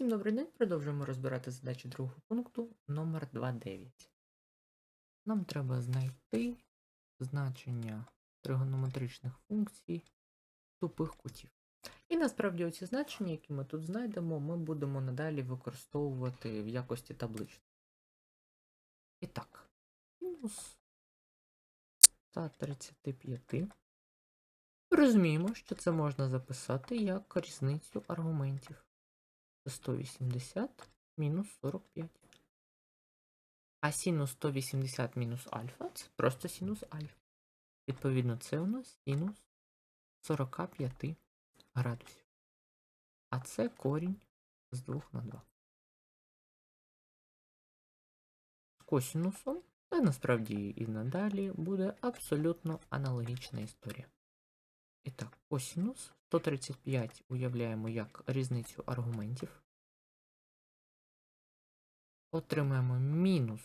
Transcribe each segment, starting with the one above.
Всім добрий день. Продовжуємо розбирати задачі другого пункту номер 2.9. Нам треба знайти значення тригонометричних функцій тупих кутів. І насправді оці значення, які ми тут знайдемо, ми будемо надалі використовувати в якості табличних. І так, мінус 135. Розуміємо, що це можна записати як різницю аргументів. Це 180 мінус 45. А синус 180 мінус альфа це просто синус альфа. Відповідно, це у нас синус 45 градусів. А це корінь з 2 на 2. З косінусом, та насправді і надалі буде абсолютно аналогічна історія. І так, косінус 135 уявляємо як різницю аргументів. Отримаємо мінус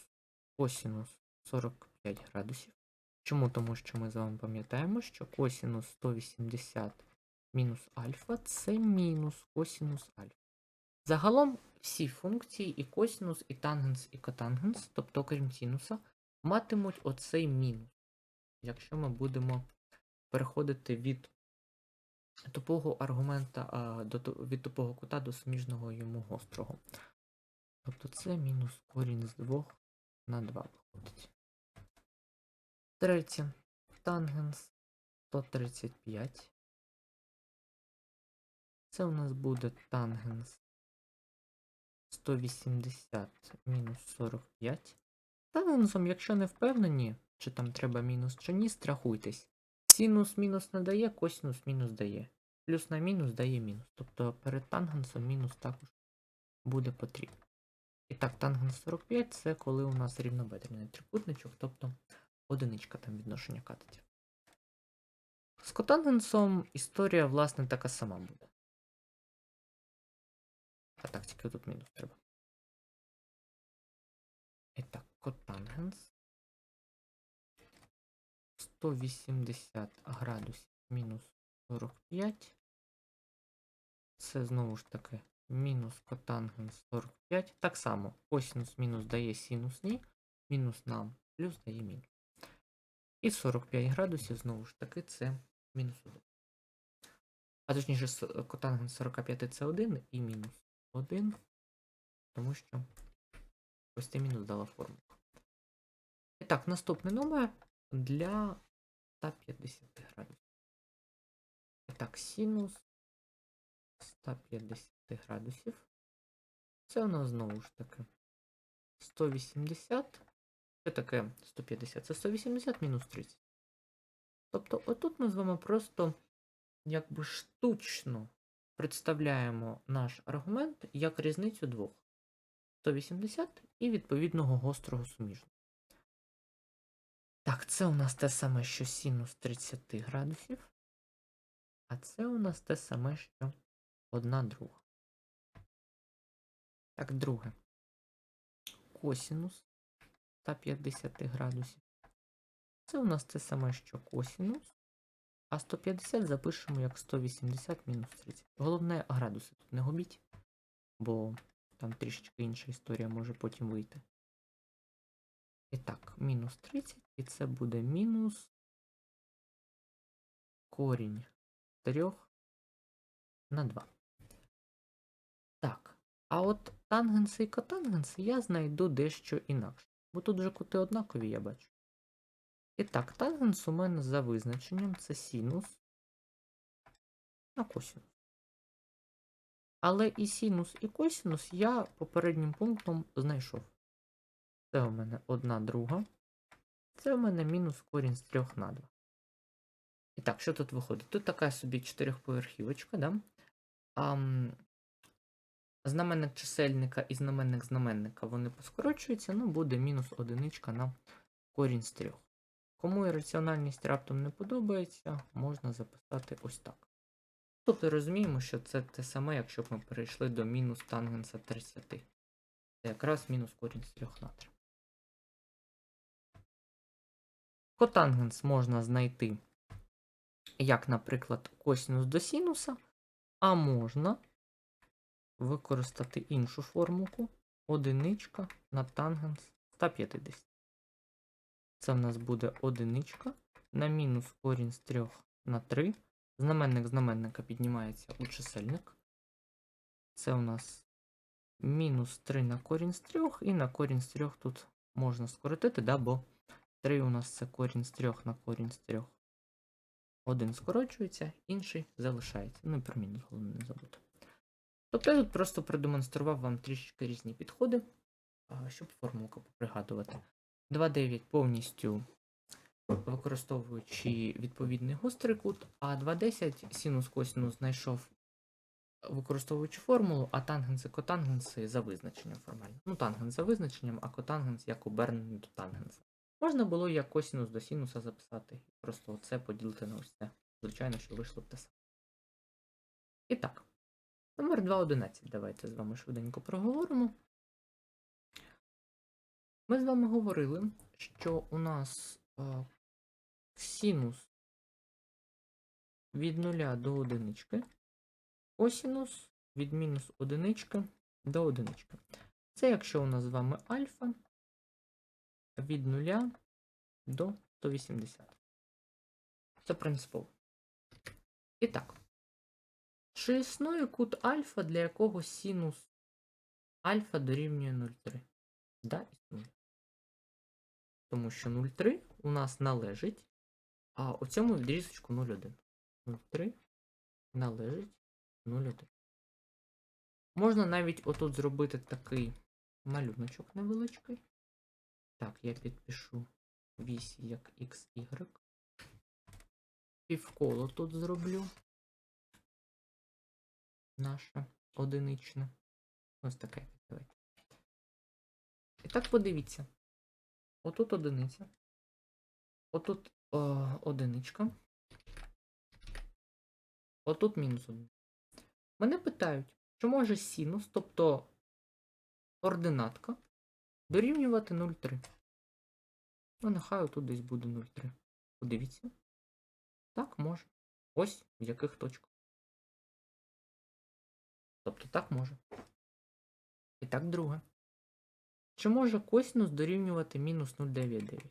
косінус 45 градусів. Чому? Тому що ми з вами пам'ятаємо, що косінус 180 мінус альфа це мінус косінус альфа. Загалом всі функції, і косінус, і тангенс, і котангенс, тобто окрім синуса, матимуть оцей мінус, якщо ми будемо переходити від тупого аргумента а, до, від тупого кута до суміжного йому гострого. Тобто це мінус корінь з 2 на 2 виходить. Третє. Тангенс 135. Це у нас буде тангенс 180 мінус 45. Тангенсом, якщо не впевнені, чи там треба мінус чи ні, страхуйтесь. Синус мінус не дає, косинус мінус дає. Плюс на мінус дає мінус. Тобто перед тангенсом мінус також буде потрібен. І так, тангенс 45 це коли у нас рівнобедрений трикутничок, тобто одиничка там відношення катетів. З котангенсом історія, власне, така сама буде. А так, тільки тут мінус треба. І так, котангенс 180 градусів мінус 45. Це знову ж таки мінус котангенс 45. Так само косинус мінус дає синус ні, мінус нам, плюс дає мінус. І 45 градусів знову ж таки це мінус 1. А точніше, котангенс 45 це 1 і мінус 1, тому що ось цей мінус дала форму. І так, наступний номер для 150 градусів. Так, синус 150 градусів. Це у нас знову ж таки 180. Це таке 150, це 180 мінус 30. Тобто, отут ми з вами просто якби штучно представляємо наш аргумент як різницю двох. 180 і відповідного гострого суміжного. Так, це у нас те саме, що синус 30 градусів. А це у нас те саме, що одна друга. Так, друге. Косінус 150 градусів. Це у нас те саме, що косінус. А 150 запишемо як 180 мінус 30. Головне, градуси тут не губіть, бо там трішечки інша історія може потім вийти. І так, мінус 30, і це буде мінус корінь 3 на 2. Так, а от тангенси і котангенси я знайду дещо інакше. Бо тут вже кути однакові, я бачу. І так, тангенс у мене за визначенням це синус на косинус. Але і синус, і косинус я попереднім пунктом знайшов. Це у мене одна друга. Це у мене мінус корінь з 3 на 2. І так, що тут виходить? Тут така собі чотирьохповерхівочка, да? А, знаменник чисельника і знаменник знаменника вони поскорочуються, ну буде мінус одиничка на корінь з 3. Кому і раптом не подобається, можна записати ось так. Тобто розуміємо, що це те саме, якщо б ми перейшли до мінус тангенса 30. Це якраз мінус корінь з 3 на 3. Котангенс можна знайти як, наприклад, косинус до синуса, а можна використати іншу формулку. Одиничка на тангенс 150. Це в нас буде одиничка на мінус корінь з 3 на 3. Знаменник знаменника піднімається у чисельник. Це у нас мінус 3 на корінь з 3, і на корінь з 3 тут можна скоротити, да, бо 3 у нас це корінь з 3 на корінь з 3. Один скорочується, інший залишається. Ну і про мінус головне не забути. Тобто я тут просто продемонстрував вам трішечки різні підходи, щоб формулку попригадувати. 2,9 повністю використовуючи відповідний гострий кут, а 2,10 синус косинус знайшов використовуючи формулу, а тангенси котангенси за визначенням формально. Ну, тангенс за визначенням, а котангенс як обернений до тангенса. Можна було як косинус до синуса записати. Просто оце поділити на ось це. Звичайно, що вийшло б те саме. І так. Номер 2.11. Давайте з вами швиденько проговоримо. Ми з вами говорили, що у нас е, синус від 0 до одинички, косинус від мінус одинички до одинички. Це якщо у нас з вами альфа від 0 до 180. Це принципово. І так. Чи існує кут альфа, для якого синус альфа дорівнює 0,3? Да, існує. Тому що 0,3 у нас належить, а у цьому відрізочку 0,1. 0,3 належить 0,1. Можна навіть отут зробити такий малюночок невеличкий. Так, я підпишу вісі як XY. Півколо тут зроблю. Наше одиничне. Ось таке. Давайте. І так подивіться. Отут одиниця. Отут о, одиничка. Отут мінус один. Мене питають, чи може синус, тобто ординатка, дорівнювати 0,3. Ну, нехай отут десь буде 0,3. Подивіться. Так, може. Ось в яких точках. Тобто так може. І так друге. Чи може косинус дорівнювати мінус 0,99?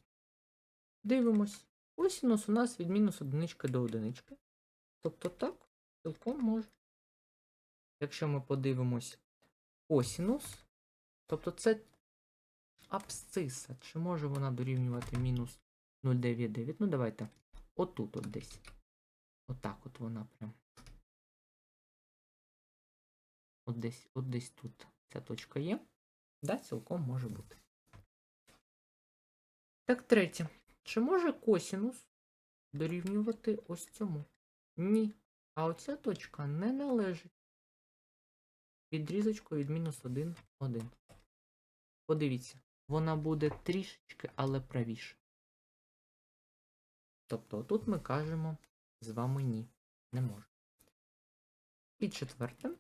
Дивимось. Косинус у нас від мінус одинички до одинички. Тобто так, цілком може. Якщо ми подивимось косинус, тобто це абсциса. Чи може вона дорівнювати мінус 0,99? Ну, давайте отут от десь. Отак от вона прям. От десь, от десь тут ця точка є. Да, цілком може бути. Так, третє. Чи може косинус дорівнювати ось цьому? Ні. А оця точка не належить відрізочку від мінус 1, 1. Подивіться, вона буде трішечки, але правіше. Тобто тут ми кажемо з вами ні. Не може. І четверте.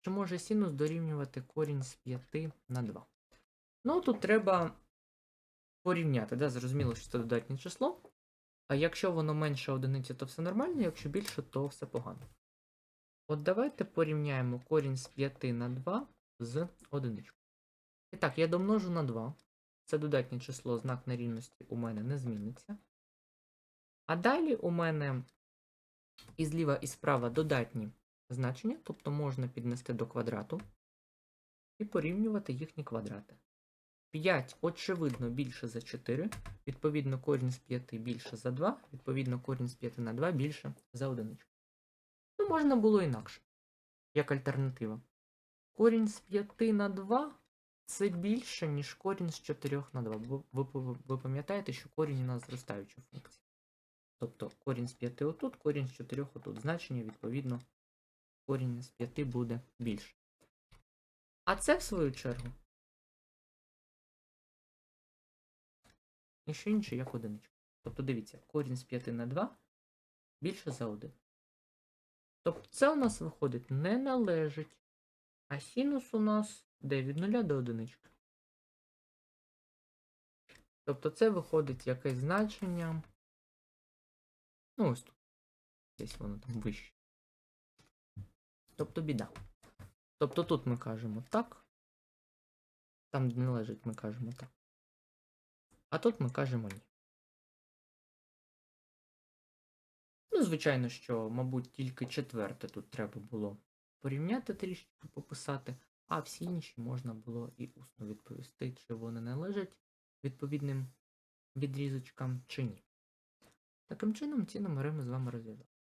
Чи може синус дорівнювати корінь з 5 на 2? Ну, тут треба порівняти. Да? Зрозуміло, що це додатнє число. А якщо воно менше одиниці, то все нормально, якщо більше, то все погано. От давайте порівняємо корінь з 5 на 2 з одиничкою. І так, я домножу на 2. Це додатнє число, знак нерівності у мене не зміниться. А далі у мене і зліва, і справа додатні значення, тобто можна піднести до квадрату і порівнювати їхні квадрати. 5, очевидно, більше за 4, відповідно, корінь з 5 більше за 2, відповідно, корінь з 5 на 2 більше за 1. Ну, можна було інакше, як альтернатива. Корінь з 5 на 2 це більше, ніж корінь з 4 на 2. Бо ви, ви, ви пам'ятаєте, що корінь у нас зростаюча функція. Тобто корінь з 5 отут, корінь з 4 отут. Значення, відповідно, корінь з 5 буде більше. А це, в свою чергу, ніщо інше, як одиничка. Тобто, дивіться, корінь з 5 на 2 більше за 1. Тобто це у нас виходить не належить, а синус у нас де від 0 до 1. Тобто це виходить якесь значення. Ну, ось тут. Десь воно там вище. Тобто біда. Тобто тут ми кажемо так. Там, де не лежить, ми кажемо так. А тут ми кажемо ні. Ну, звичайно, що, мабуть, тільки четверте тут треба було порівняти трішки, пописати, а всі інші можна було і усно відповісти, чи вони належать відповідним відрізочкам, чи ні. Таким чином, ці номери ми з вами розв'язали.